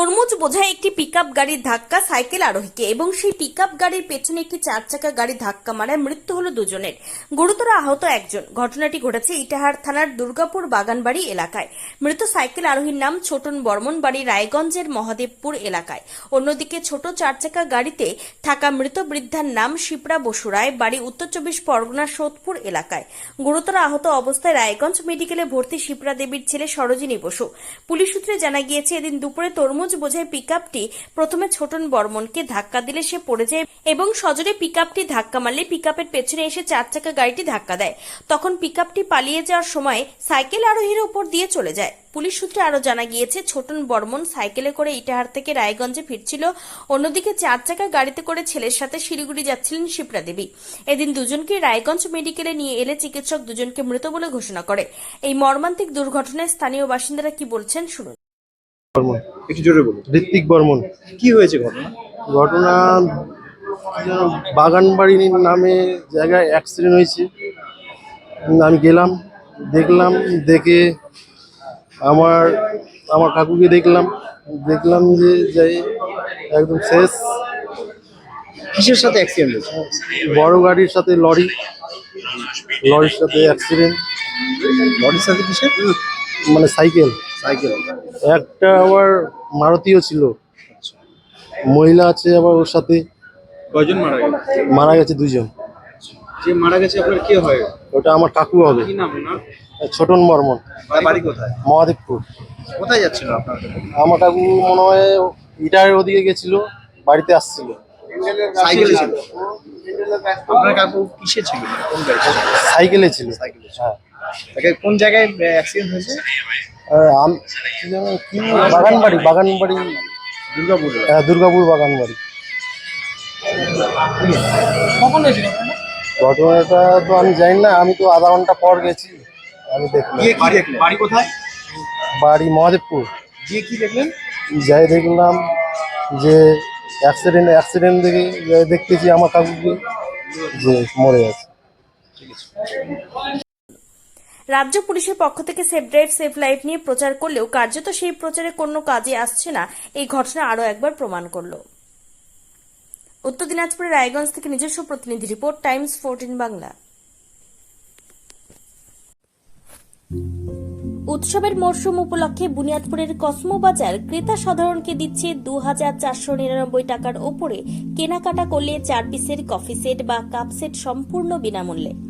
তরমুজ বোঝায় একটি পিকআপ গাড়ির ধাক্কা সাইকেল আরোহীকে এবং সেই পিকআপ গাড়ির পেছনে একটি চার চাকা গাড়ি ধাক্কা মারায় মৃত্যু হলো দুজনের। গুরুতর আহত একজন। ঘটনাটি ঘটেছে ইটাহার থানার দুর্গাপুর বাগানবাড়ি এলাকায়। মৃত সাইকেল আরোহীর নাম ছোটন বর্মন, বাড়ি রায়গঞ্জের মহাদেবপুর এলাকায়। অন্যদিকে ছোট চার চাকা গাড়িতে থাকা মৃত বৃদ্ধার নাম শিপ্রা বসুরায় বাড়ি উত্তর চব্বিশ পরগনার সোদপুর এলাকায়। গুরুতর আহত অবস্থায় রায়গঞ্জ মেডিকেলে ভর্তি শিপ্রা দেবীর ছেলে সরোজিনী বসু। পুলিশ সূত্রে জানা গিয়েছে, এদিন দুপুরে তরমুজ বোঝাই পিকআপটি প্রথমে ছোটন বর্মনকে ধাক্কা দিলে সে পড়ে যায় এবং সজোরে পিকআপটি ধাক্কা মারলে পিকআপের পেছনে এসে চার চাকা গাড়িটি ধাক্কা দেয়। তখন পিকআপটি পালিয়ে যাওয়ার সময় সাইকেল আরোহীর উপর দিয়ে চলে যায়। পুলিশ সূত্রে আরও জানা গিয়েছে, ছোটন বর্মন সাইকেলে করে ইটাহার থেকে রায়গঞ্জে ফিরছিল। অন্যদিকে চার চাকা গাড়িতে করে ছেলের সাথে শিলিগুড়ি যাচ্ছিলেন শিপ্রা দেবী। এদিন দুজনকে রায়গঞ্জ মেডিকেলে নিয়ে এলে চিকিৎসক দুজনকে মৃত বলে ঘোষণা করে। এই মর্মান্তিক দুর্ঘটনায় স্থানীয় বাসিন্দারা কি বলছেন শুনুন। বর্মন। একটু জোরে বলুন। ঋত্বিক বর্মন। কি হয়েছে ঘটনা? ঘটনা যেন বাগানবাড়ি নামে জায়গায় অ্যাক্সিডেন্ট হয়েছে। আমি গেলাম দেখলাম দেখে আমার আমার কাকুকে দেখলাম। দেখলাম যে যাই একদম শেষ। কিসের সাথে অ্যাক্সিডেন্ট হয়েছে? বড় গাড়ির সাথে লরি। লরির সাথে অ্যাক্সিডেন্ট লরির সাথে কিসের? মানে সাইকেল। সাইকেল। একটা আবার মারুতিও ছিল। মহিলা আছে আবার ওর সাথে। কয়জন মারা গেল মারা গেছে দুজন যে মারা গেছে আপনার কে হয়? ওটা আমার কাকু হবে। কি নাম না ছোটন বর্মন। তার বাড়ি কোথায়? মহাদেবপুর। কোথায় যাচ্ছিল আপনার আমার কাকু মনে হয় ইটারের ওদিকে গেছিল বাড়িতে আসছিল। সাইকেলে ছিল? আপনার কাকু কিসে ছিল? কোন গাড়ি সাইকেলে ছিল। সাইকেলে। হ্যাঁ। কোন জায়গায় অ্যাক্সিডেন্ট হয়েছে? বাগানবাড়ি বাগানবাড়ি দুর্গাপুরে হ্যাঁ দুর্গাপুর বাগানবাড়ি ঘটনাটা তো আমি জানি না আমি তো আধা ঘণ্টা পর গেছি আমি দেখলাম। বাড়ি কোথায়? বাড়ি মহাদেবপুর। গিয়ে কি দেখলেন? যাই দেখলাম যে অ্যাক্সিডেন্ট অ্যাক্সিডেন্ট দেখে দেখতেছি আমার কাকুকে যে মরে আছে। রাজ্য পুলিশের পক্ষ থেকে সেফ ড্রাইভ, সেফ লাইফ নিয়ে প্রচার করলেও কার্যত সেই প্রচারে কোনো কাজে আসছে না। এই ঘটনা আরও একবার প্রমাণ করল। উত্তর দিনাজপুরের রায়গঞ্জ থেকে নিজস্ব প্রতিনিধি রিপোর্ট, টাইমস ফোরটিন বাংলা। উৎসবের মরশুম উপলক্ষে বুনিয়াদপুরের কসমো বাজার ক্রেতা সাধারণকে দিচ্ছে দু হাজার চারশো নিরানব্বই টাকার ওপরে কেনাকাটা করলে চার পিসের কফি সেট বা কাপ সেট সম্পূর্ণ বিনামূল্যে।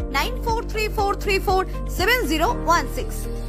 9434347016.